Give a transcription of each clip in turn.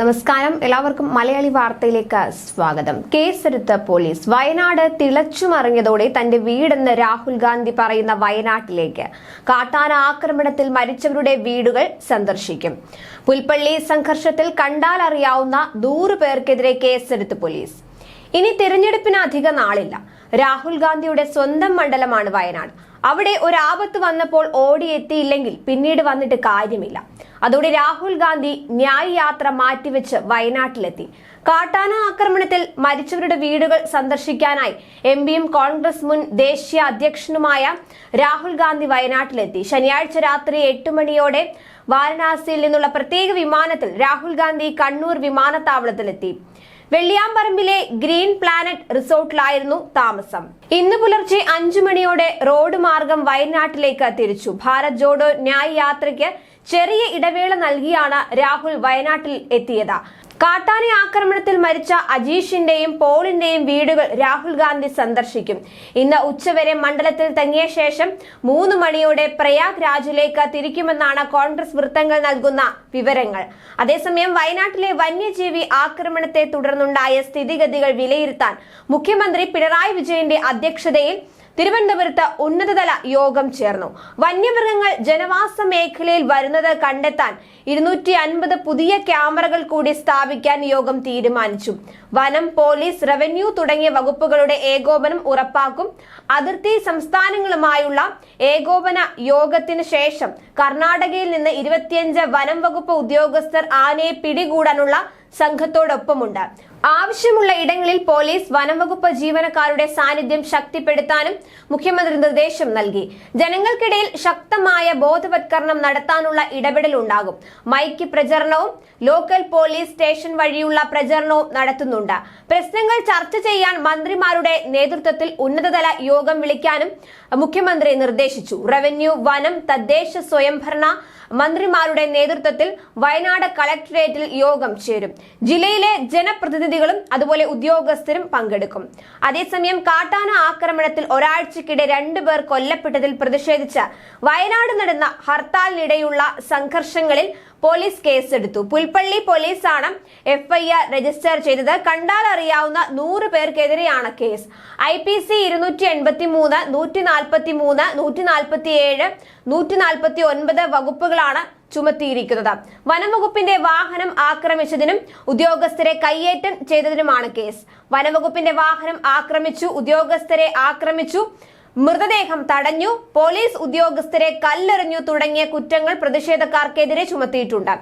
നമസ്കാരം. എല്ലാവർക്കും മലയാളി വാർത്തയിലേക്ക് സ്വാഗതം. കേസെടുത്ത പോലീസ് വയനാട് തിളച്ചുമറിഞ്ഞതോടെ തന്റെ വീടെന്ന് രാഹുൽ ഗാന്ധി പറയുന്ന വയനാട്ടിലേക്ക്. കാട്ടാന ആക്രമണത്തിൽ മരിച്ചവരുടെ വീടുകൾ സന്ദർശിക്കും. പുൽപ്പള്ളി സംഘർഷത്തിൽ കണ്ടാലറിയാവുന്ന നൂറ് പേർക്കെതിരെ കേസെടുത്ത് പോലീസ്. ഇനി തിരഞ്ഞെടുപ്പിന് അധിക നാളില്ല. രാഹുൽ ഗാന്ധിയുടെ സ്വന്തം മണ്ഡലമാണ് വയനാട്. അവിടെ ഒരു ആപത്ത് വന്നപ്പോൾ ഓടിയെത്തിയില്ലെങ്കിൽ പിന്നീട് വന്നിട്ട് കാര്യമില്ല. അതോടെ രാഹുൽ ഗാന്ധി ന്യായ് യാത്ര മാറ്റിവെച്ച് വയനാട്ടിലെത്തി. കാട്ടാന ആക്രമണത്തിൽ മരിച്ചവരുടെ വീടുകൾ സന്ദർശിക്കാനായി എം പിയും കോൺഗ്രസ് മുൻ ദേശീയ അധ്യക്ഷനുമായ രാഹുൽ ഗാന്ധി വയനാട്ടിലെത്തി. ശനിയാഴ്ച രാത്രി എട്ട് മണിയോടെ വാരണാസിയിൽ നിന്നുള്ള പ്രത്യേക വിമാനത്തിൽ രാഹുൽ ഗാന്ധി കണ്ണൂർ വിമാനത്താവളത്തിലെത്തി. വെള്ളിയാമ്പറമ്പിലെ ഗ്രീൻ പ്ലാനറ്റ് റിസോർട്ടിലായിരുന്നു താമസം. ഇന്ന് പുലർച്ചെ അഞ്ചു മണിയോടെ റോഡ് മാർഗം വയനാട്ടിലേക്ക് തിരിച്ചു. ഭാരത് ജോഡോ ന്യായ് യാത്രയ്ക്ക് ചെറിയ ഇടവേള നൽകിയാണ് രാഹുൽ വയനാട്ടിൽ എത്തിയത്. കാട്ടാന ആക്രമണത്തിൽ മരിച്ച അജീഷിന്റെയും പോളിന്റെയും വീടുകൾ രാഹുൽ ഗാന്ധി സന്ദർശിക്കും. ഇന്ന് ഉച്ചവരെ മണ്ഡലത്തിൽ തങ്ങിയ ശേഷം മൂന്ന് മണിയോടെ പ്രയാഗ് രാജിലേക്ക് തിരിക്കുമെന്നാണ് കോൺഗ്രസ് വൃത്തങ്ങൾ നൽകുന്ന വിവരങ്ങൾ. അതേസമയം വയനാട്ടിലെ വന്യജീവി ആക്രമണത്തെ തുടർന്നുണ്ടായ സ്ഥിതിഗതികൾ വിലയിരുത്താൻ മുഖ്യമന്ത്രി പിണറായി വിജയന്റെ അധ്യക്ഷതയിൽ തിരുവനന്തപുരത്ത് ഉന്നതതല യോഗം ചേർന്നു. വന്യമൃഗങ്ങൾ ജനവാസ മേഖലയിൽ വരുന്നത് കണ്ടെത്താൻ ഇരുന്നൂറ്റി അൻപത് പുതിയ ക്യാമറകൾ കൂടി സ്ഥാപിക്കാൻ യോഗം തീരുമാനിച്ചു. വനം പോലീസ് റവന്യൂ തുടങ്ങിയ വകുപ്പുകളുടെ ഏകോപനം ഉറപ്പാക്കും. അതിർത്തി സംസ്ഥാനങ്ങളുമായുള്ള ഏകോപന യോഗത്തിന് ശേഷം കർണാടകയിൽ നിന്ന് ഇരുപത്തിയഞ്ച് വനം വകുപ്പ് ഉദ്യോഗസ്ഥർ ആനയെ പിടികൂടാനുള്ള സംഘത്തോടൊപ്പമുണ്ട്. ആവശ്യമുള്ള ഇടങ്ങളിൽ പോലീസ് വനംവകുപ്പ് ജീവനക്കാരുടെ സാന്നിധ്യം ശക്തിപ്പെടുത്താനും മുഖ്യമന്ത്രി നിർദ്ദേശം നൽകി. ജനങ്ങൾക്കിടയിൽ ശക്തമായ ബോധവത്കരണം നടത്താനുള്ള ഇടപെടൽ ഉണ്ടാകും. മൈക്ക് പ്രചരണവും ലോക്കൽ പോലീസ് സ്റ്റേഷൻ വഴിയുള്ള പ്രചരണവും നടത്തുന്നുണ്ട്. പ്രശ്നങ്ങൾ ചർച്ച ചെയ്യാൻ മന്ത്രിമാരുടെ നേതൃത്വത്തിൽ ഉന്നതതല യോഗം വിളിക്കാനും മുഖ്യമന്ത്രി നിർദ്ദേശിച്ചു. റവന്യൂ വനം തദ്ദേശ സ്വയംഭരണ മന്ത്രിമാരുടെ നേതൃത്വത്തിൽ വയനാട് കളക്ടറേറ്റിൽ യോഗം ചേരും. ജില്ലയിലെ ജനപ്രതിനിധികളും അതുപോലെ ഉദ്യോഗസ്ഥരും പങ്കെടുക്കും. അതേസമയം കാട്ടാന ആക്രമണത്തിൽ ഒരാഴ്ചക്കിടെ രണ്ടുപേർ കൊല്ലപ്പെട്ടതിൽ പ്രതിഷേധിച്ച് വയനാട് നടന്ന ഹർത്താലിനിടെയുള്ള സംഘർഷങ്ങളിൽ പോലീസ് കേസെടുത്തു. പുൽപ്പള്ളി പോലീസാണ് എഫ്ഐആർ രജിസ്റ്റർ ചെയ്തത്. കണ്ടാൽ അറിയാവുന്ന നൂറ് പേർക്കെതിരെയാണ് കേസ്. ഐ പി സി ഇരുന്നൂറ്റി എൺപത്തി മൂന്ന് നൂറ്റി നാൽപ്പത്തി മൂന്ന് നൂറ്റി നാൽപ്പത്തി ഏഴ് നൂറ്റി നാൽപ്പത്തി ഒൻപത് വകുപ്പുകളാണ് ചുമത്തിയിരിക്കുന്നത്. വനംവകുപ്പിന്റെ വാഹനം ആക്രമിച്ചതിനും ഉദ്യോഗസ്ഥരെ കയ്യേറ്റം ചെയ്തതിനുമാണ് കേസ്. വനംവകുപ്പിന്റെ വാഹനം ആക്രമിച്ചു ഉദ്യോഗസ്ഥരെ ആക്രമിച്ചു മൃതദേഹം തടഞ്ഞു പോലീസ് ഉദ്യോഗസ്ഥരെ കല്ലെറിഞ്ഞു തുടങ്ങിയ കുറ്റങ്ങൾ പ്രതിഷേധക്കാർക്കെതിരെ ചുമത്തിയിട്ടുണ്ട്.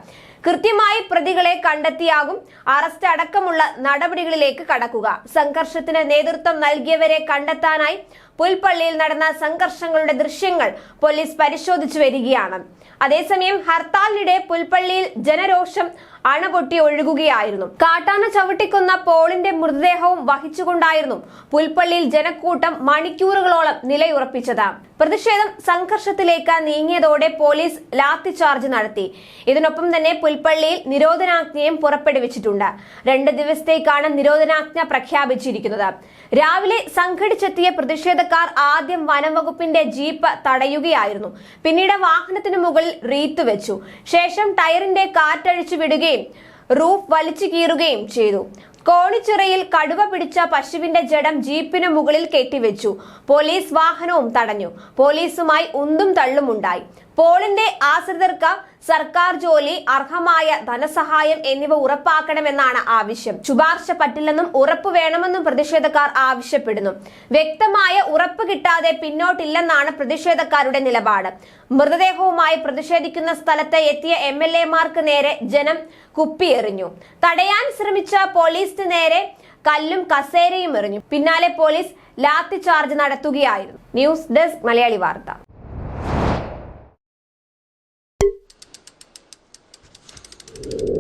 കൃത്യമായി പ്രതികളെ കണ്ടെത്തിയാകും. അറസ്റ്റ് അടക്കമുള്ള നടപടികളിലേക്ക് കടക്കുക. സംഘർഷത്തിന് നേതൃത്വം നൽകിയവരെ കണ്ടെത്താനായി പുൽപ്പള്ളിയിൽ നടന്ന സംഘർഷങ്ങളുടെ ദൃശ്യങ്ങൾ പോലീസ് പരിശോധിച്ചു വരികയാണ്. അതേസമയം ഹർത്താലിനിടെ പുൽപ്പള്ളിയിൽ ജനരോഷം അണപൊട്ടി ഒഴുകുകയായിരുന്നു. കാട്ടാന ചവിട്ടിക്കൊന്ന പോളിന്റെ മൃതദേഹവും വഹിച്ചുകൊണ്ടായിരുന്നു പുൽപ്പള്ളിയിൽ ജനക്കൂട്ടം മണിക്കൂറുകളോളം നിലയുറപ്പിച്ചത്. പ്രതിഷേധം സംഘർഷത്തിലേക്ക് നീങ്ങിയതോടെ പോലീസ് ലാത്തി ചാർജ് നടത്തി. ഇതിനൊപ്പം തന്നെ പുൽപ്പള്ളിയിൽ നിരോധനാജ്ഞയും പുറപ്പെടുവിച്ചിട്ടുണ്ട്. രണ്ട് ദിവസത്തേക്കാണ് നിരോധനാജ്ഞ പ്രഖ്യാപിച്ചിരിക്കുന്നത്. രാവിലെ സംഘടിച്ചെത്തിയ പ്രതിഷേധക്കാർ ആദ്യം വനംവകുപ്പിന്റെ ജീപ്പ് തടയുകയായിരുന്നു. പിന്നീട് വാഹനത്തിനു മുകളിൽ റീത്ത് വെച്ചു. ശേഷം ടയറിന്റെ കാറ്റഴിച്ചു വിടുകയും റൂഫ് വലിച്ചു കീറുകയും ചെയ്തു. കോണിച്ചിറയിൽ കടുവ പിടിച്ച പശുവിന്റെ ജഡം ജീപ്പിന് മുകളിൽ കെട്ടിവെച്ചു. പോലീസ് വാഹനവും തടഞ്ഞു. പോലീസുമായി ഉന്തും തള്ളുമുണ്ടായി. പോളിന്റെ ആശ്രിതർക്ക് സർക്കാർ ജോലി അർഹമായ ധനസഹായം എന്നിവ ഉറപ്പാക്കണമെന്നാണ് ആവശ്യം. ശുപാർശ പറ്റില്ലെന്നും ഉറപ്പ് വേണമെന്നും പ്രതിഷേധക്കാർ ആവശ്യപ്പെടുന്നു. വ്യക്തമായ ഉറപ്പ് കിട്ടാതെ പിന്നോട്ടില്ലെന്നാണ് പ്രതിഷേധക്കാരുടെ നിലപാട്. മൃതദേഹവുമായി പ്രതിഷേധിക്കുന്ന സ്ഥലത്ത് എത്തിയ എം എൽ നേരെ ജനം കുപ്പിയെറിഞ്ഞു. തടയാൻ ശ്രമിച്ച പോലീസിന് നേരെ കല്ലും കസേരയും എറിഞ്ഞു. പിന്നാലെ പോലീസ് ലാത്തി ചാർജ് നടത്തുകയായിരുന്നു. ന്യൂസ് ഡെസ്ക് മലയാളി വാർത്ത. you